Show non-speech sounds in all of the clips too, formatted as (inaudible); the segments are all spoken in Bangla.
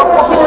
Oh, (laughs)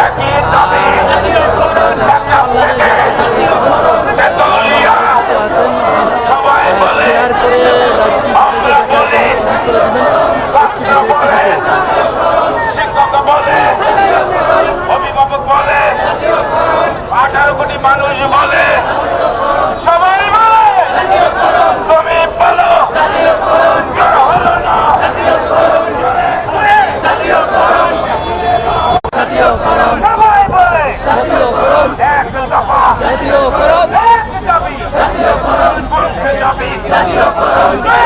aquí. Go!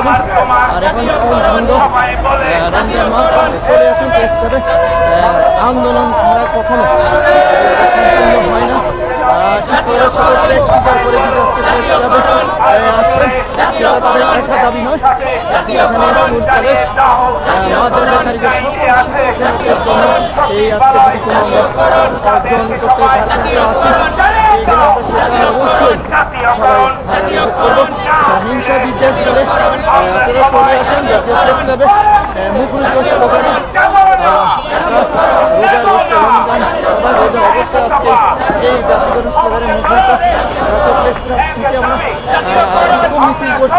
করুন আর এখন স্কুল বন্ধ। রমজান মাস চলে আসুন ক্লাবে আন্দোলন ছাড়া কখনো হয় না। শিক্ষকের ত্যাগ স্বীকার আজকে প্রেস ক্লাবে আসছেন। সেটা তাদের জন্য এই আজকে কোনো অর্জন করতে সেটা অবশ্যই হিংসা বিদ্বেষ করে আপনারা চলে আসেন জাতীয় প্রেস মুখরিত স্লোগানে রোজা রমজান সবাই রোজা অবস্থায় আজকে এই জাতীয় স্লোগানে মুখরিত জাতীয় প্রেস ক্লাব থেকে আমরা মিছিল করছি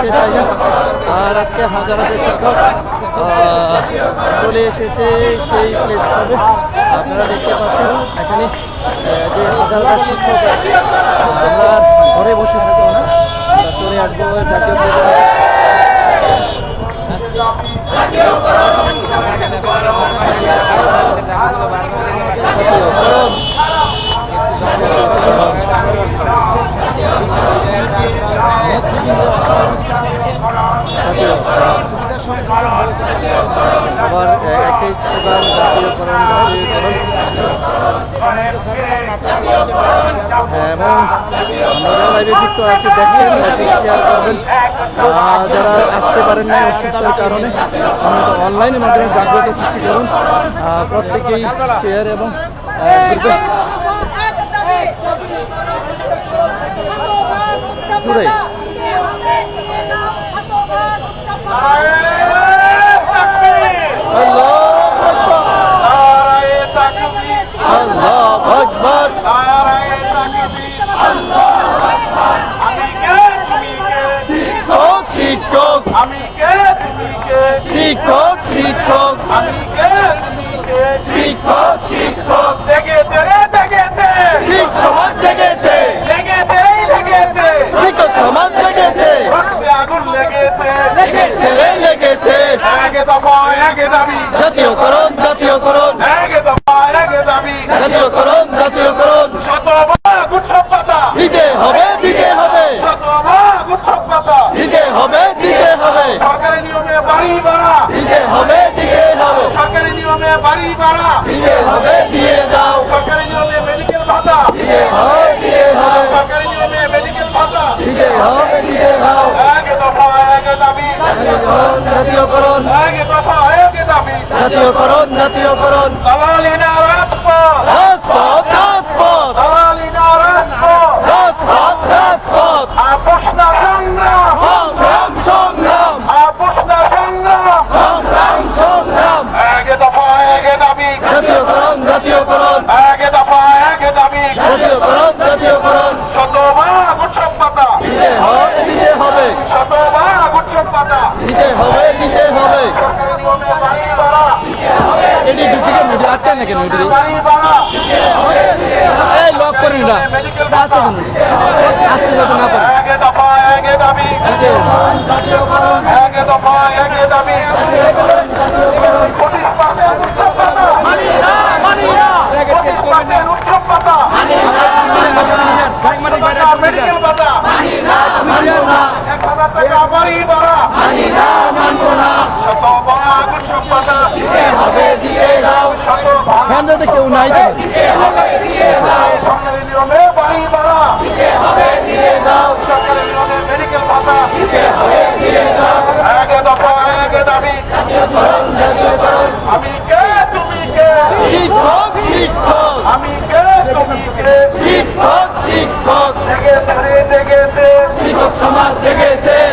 দেখতে চাই আর আজকে হাজার হাজার শিক্ষক চলে এসেছে সেই প্লেস ক্লাবে আপনারা দেখতে পাচ্ছেন এখানে যে হাজার হাজার শিক্ষক, আমরা ঘরে বসে থাকব না চলে আসব জাতীয় প্রেস ক্লাবে আবার একটাই স্লোগান জাতীয়করণ হ্যাঁ, এবং আমরা লাইভে যুক্ত আছে দেখছেন শেয়ার করবেন। আহ, যারা আসতে পারেন না অসুস্থতার কারণে অনলাইনের মাধ্যমে জাগ্রত সৃষ্টি করুন। প্রত্যেকেই শেয়ার এবং জুড়ে শিক্ষক শিক্ষক আমি কে তুমি কে শিক্ষক শিক্ষক আমি কে তুমি কে শিক্ষক শিক্ষক জেগেছে রে জেগেছে শিখ সমাজ জেগেছে লেগেছে রে লেগেছে শিক্ষক সমাজ জেগেছে রক্তে আগুন লেগেছে লেগেছে লেগেছে একে দফা একে দাবি জাতীয়করণ জাতীয়করণ একে দফা একে দাবি জাতীয়করণ জাতীয়করণ শতভাগ উৎসব পাতা দিতে হবে দিতে হবে শতভাগ উৎসব পাতা দিতে হবে দিতে হবে সরকারি নিয়মে বাড়ি ভাড়া দিতে হবে দিতে হবে সরকারি নিয়মে বাড়ি ভাড়া দিতে হবে দিয়ে দাও সরকারি নিয়মে মেডিকেল ভাতা দিতে হবে দিতে হবে সরকারি নিয়মে মেডিকেল ভাতা দিতে হবে দিতে দাও একে দফা একে দাবি জাতীয়করণ জাতীয়করণ জাতীয়করণ। ঢুকে না কেন এটি? এই লক করি না আসতে আসতে যাতে না পারে। একে দফা একে দাবি জাতীয়করণ একে দফা একে দাবি পঁচিশ দফা একে দাবি আমি কে তুমি কে শিক্ষক আমি কে তুমি কে শিক্ষক শিক্ষক জেগেছে জেগেছে শিক্ষক সমাজ জেগেছে।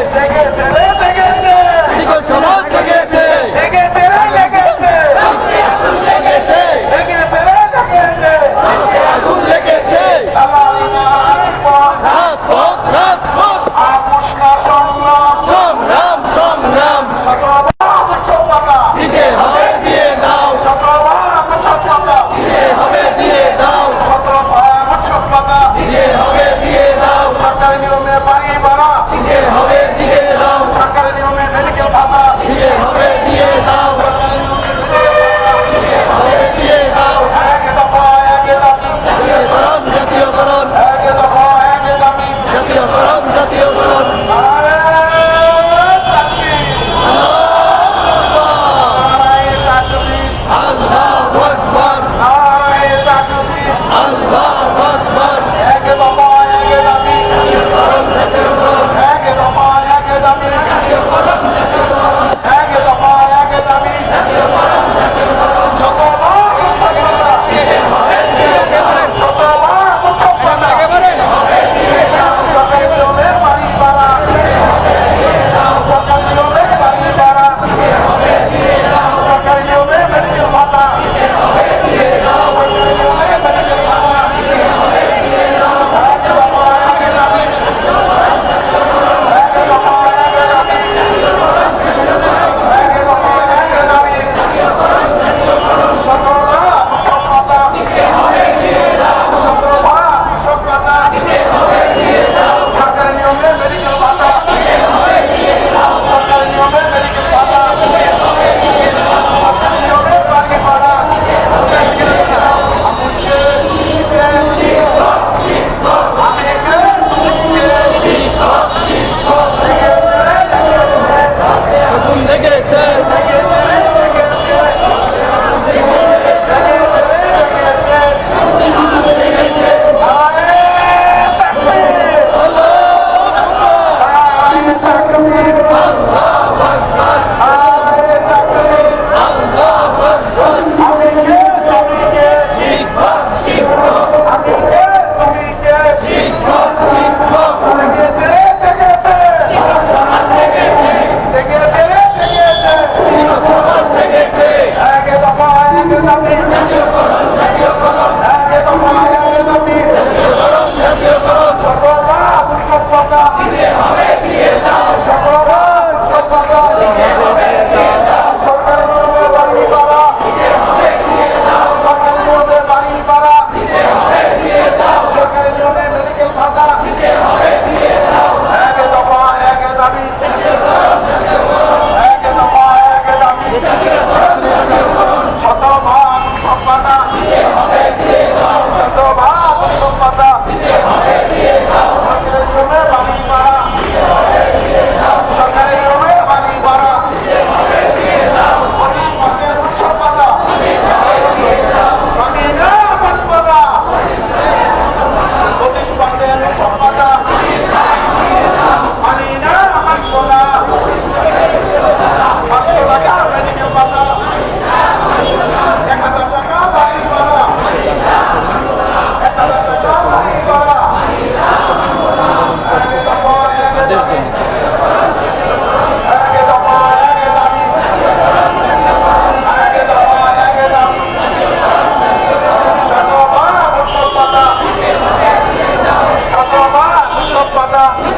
উৎসব পাতা সরকারি